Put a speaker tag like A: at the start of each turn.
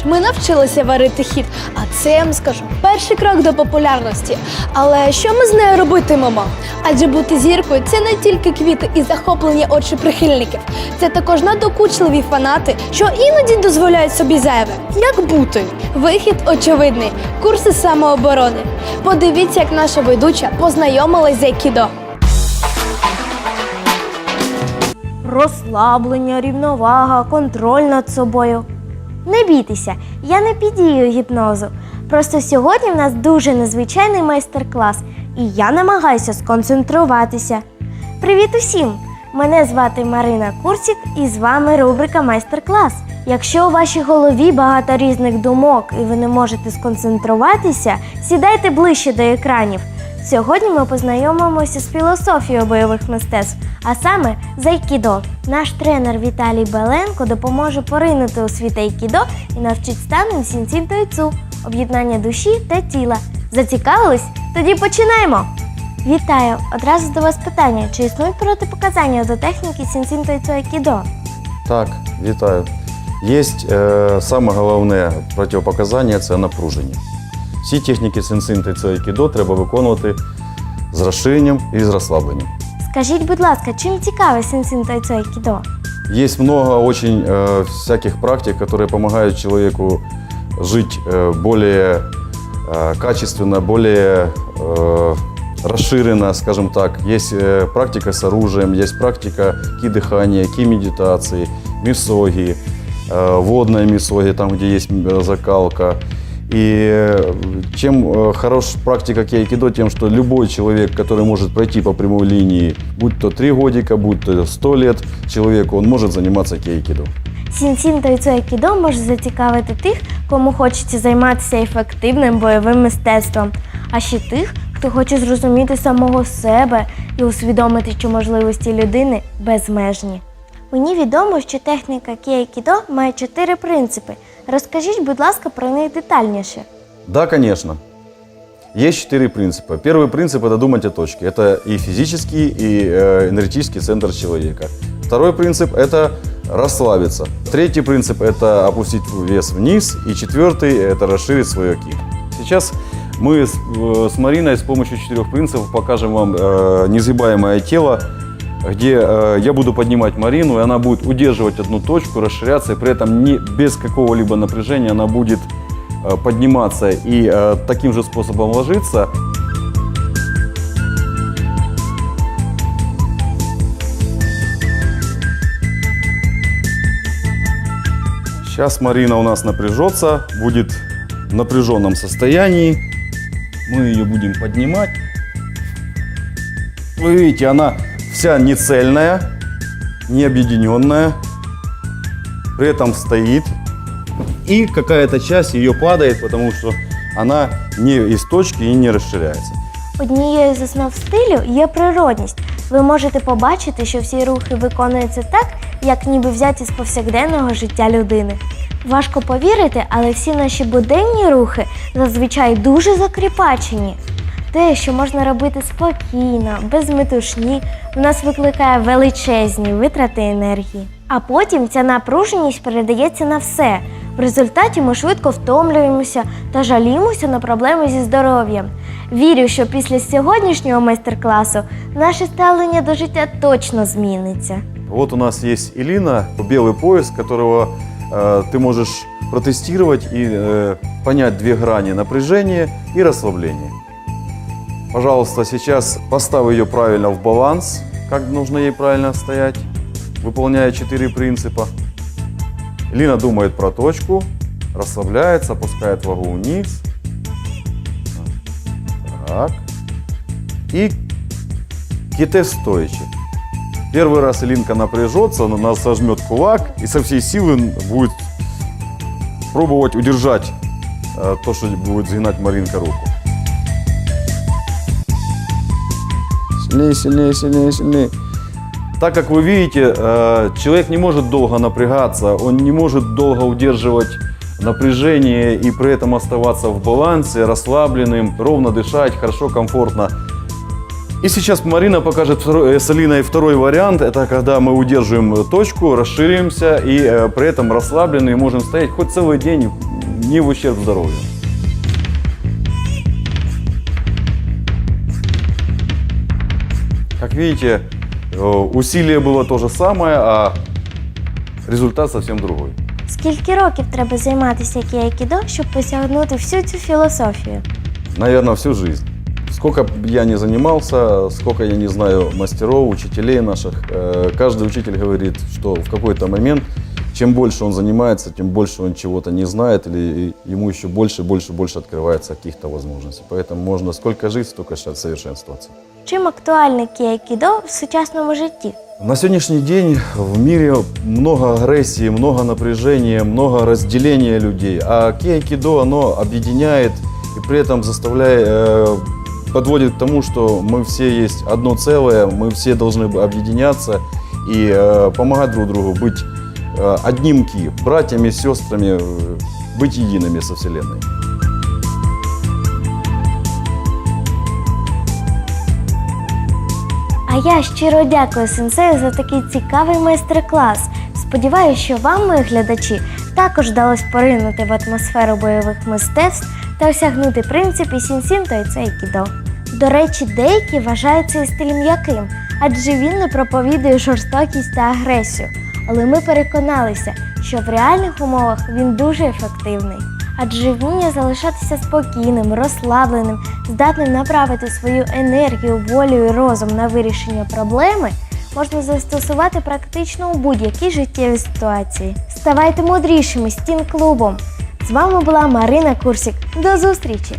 A: ж, ми навчилися варити хід, а це я вам скажу перший крок до популярності. Але що ми з нею робитимемо? Адже бути зіркою це не тільки квіти і захоплені очі прихильників, це також надокучливі фанати, що іноді дозволяють собі зайве. Як бути? Вихід очевидний курси самооборони. Подивіться, як наша ведуча познайомилась з айкідо.
B: Розслаблення, рівновага, контроль над собою. Не бійтеся, я не під дією гіпнозу. Просто сьогодні в нас дуже незвичайний майстер-клас, і я намагаюся сконцентруватися. Привіт усім! Мене звати Марина Курсік, і з вами рубрика Майстер-клас. Якщо у вашій голові багато різних думок і ви не можете сконцентруватися, сідайте ближче до екранів. Сьогодні ми познайомимося з філософією бойових мистецтв, а саме з айкідо. Наш тренер Віталій Беленко допоможе поринути у світ айкідо і навчить станом сінців тойцу, об'єднання душі та тіла. Зацікавились? Тоді починаємо! Вітаю! Одразу до вас питання: чи існують протипоказання до техніки сінцін тойцу айкідо?
C: Так, вітаю. Є е, саме головне протипоказання це напруження. Всі техніки сенсин та айкідо треба виконувати з розширенням і з розслабленням.
B: Скажіть, будь ласка, чим цікаве сінцін тойцу айкідо?
C: Есть много очень э, всяких практик, которые помогают человеку жить э, более э, качественно, более э, расширенно, скажем так. Есть э, практика с оружием, есть практика ки-дыхания, ки-медитации, мисоги, э, водная мисоги, там, где есть э, закалка. И э, чем э, хорош практика киайкидо, тем, что любой человек, который может пройти по прямой линии, будь то 3 годика, будь то 100 лет человеку, он может заниматься киайкидо.
B: Сінсін тойцу айкідо може зацікавити тих, кому хочеться займатися ефективним бойовим мистецтвом, а ще тих, хто хоче зрозуміти самого себе і усвідомити, що можливості людини безмежні. Мені відомо, що техніка кіайкідо має чотири принципи. Розкажіть, будь ласка, про них детальніше.
C: Да, конечно. Есть четыре принципа. Первый принцип – это думать о точке. Это и физический, и э, энергетический центр человека. Второй принцип – это расслабиться. Третий принцип – это опустить вес вниз. И четвертый – это расширить свое ки. Сейчас мы с, э, с Мариной с помощью четырех принципов покажем вам э, несгибаемое тело, где э, я буду поднимать Марину, и она будет удерживать одну точку, расширяться, и при этом не, без какого-либо напряжения она будет э, подниматься и э, таким же способом ложиться. Сейчас Марина у нас напряжется, будет в напряженном состоянии. Мы ее будем поднимать. Вы видите, она вся не цельная, не объединенная, при этом стоит. И какая-то часть ее падает, потому что она не из точки и не расширяется.
B: Однією з основ стилю є природність. Ви можете побачити, що всі рухи виконуються так, як ніби взяті з повсякденного життя людини. Важко повірити, але всі наші буденні рухи зазвичай дуже закріпачені. Те, що можна робити спокійно, без метушні, в нас викликає величезні витрати енергії. А потім ця напруженість передається на все. В результаті ми швидко втомлюємося та жаліємося на проблеми зі здоров'ям. Вірю, що після сьогоднішнього майстер-класу наше ставлення до життя точно зміниться.
C: Вот у нас есть Илина, белый пояс, которого э, ты можешь протестировать и э, понять две грани напряжения и расслабления. Пожалуйста, сейчас поставь ее правильно в баланс, как нужно ей правильно стоять, выполняя четыре принципа. Лина думает про точку, расслабляется, опускает вагу вниз. Так. И ките стоячи. Первый раз Илинка напряжется, она нас сожмет кулак и со всей силы будет пробовать удержать э, то, что будет сгинать Маринка руку. Сильнее, сильнее, сильнее, сильнее. Так как вы видите, э, человек не может долго напрягаться, он не может долго удерживать напряжение и при этом оставаться в балансе, расслабленным, ровно дышать, хорошо, комфортно. И сейчас Марина покажет второй- э, с Алиной второй вариант. Это когда мы удерживаем точку, расширимся и э, при этом расслаблены и можем стоять хоть целый день не в ущерб здоровью. Как видите, э, усилие было то же самое, а результат совсем другой.
B: Скільки років треба займатися кіякідо, щоб посягнути всю цю філософію?
C: Наверное, всю жизнь. Сколько б я не занимался, сколько я не знаю мастеров, учителей наших, э, каждый учитель говорит, что в какой-то момент, чем больше он занимается, тем больше он чего-то не знает, или ему еще больше, больше, больше открывается каких-то возможностей. Поэтому можно сколько жить, столько же совершенствоваться.
B: Чим актуальне кіякідо в сучасному житті?
C: На сегодняшний день в мире много агрессии, много напряжения, много разделения людей. А киайкидо, оно объединяет и при этом заставляет, э, подводит к тому, что мы все есть одно целое, мы все должны бы объединяться и э, помогать друг другу, быть э, одним ки, братьями, сестрами, э, быть едиными со Вселенной.
B: А я щиро дякую сенсею за такий цікавий майстер-клас. Сподіваюся, що вам, мої глядачі, також вдалося поринути в атмосферу бойових мистецтв та осягнути принципи сінсін та айкідо. До речі, деякі вважають цей стиль м'яким, адже він не проповідує жорстокість та агресію. Але ми переконалися, що в реальних умовах він дуже ефективний. Адже вміння залишатися спокійним, розслабленим, здатним направити свою енергію, волю і розум на вирішення проблеми можна застосувати практично у будь-якій життєвій ситуації. Ставайте мудрішими з тім клубом. З вами була Марина Курсік. До зустрічі!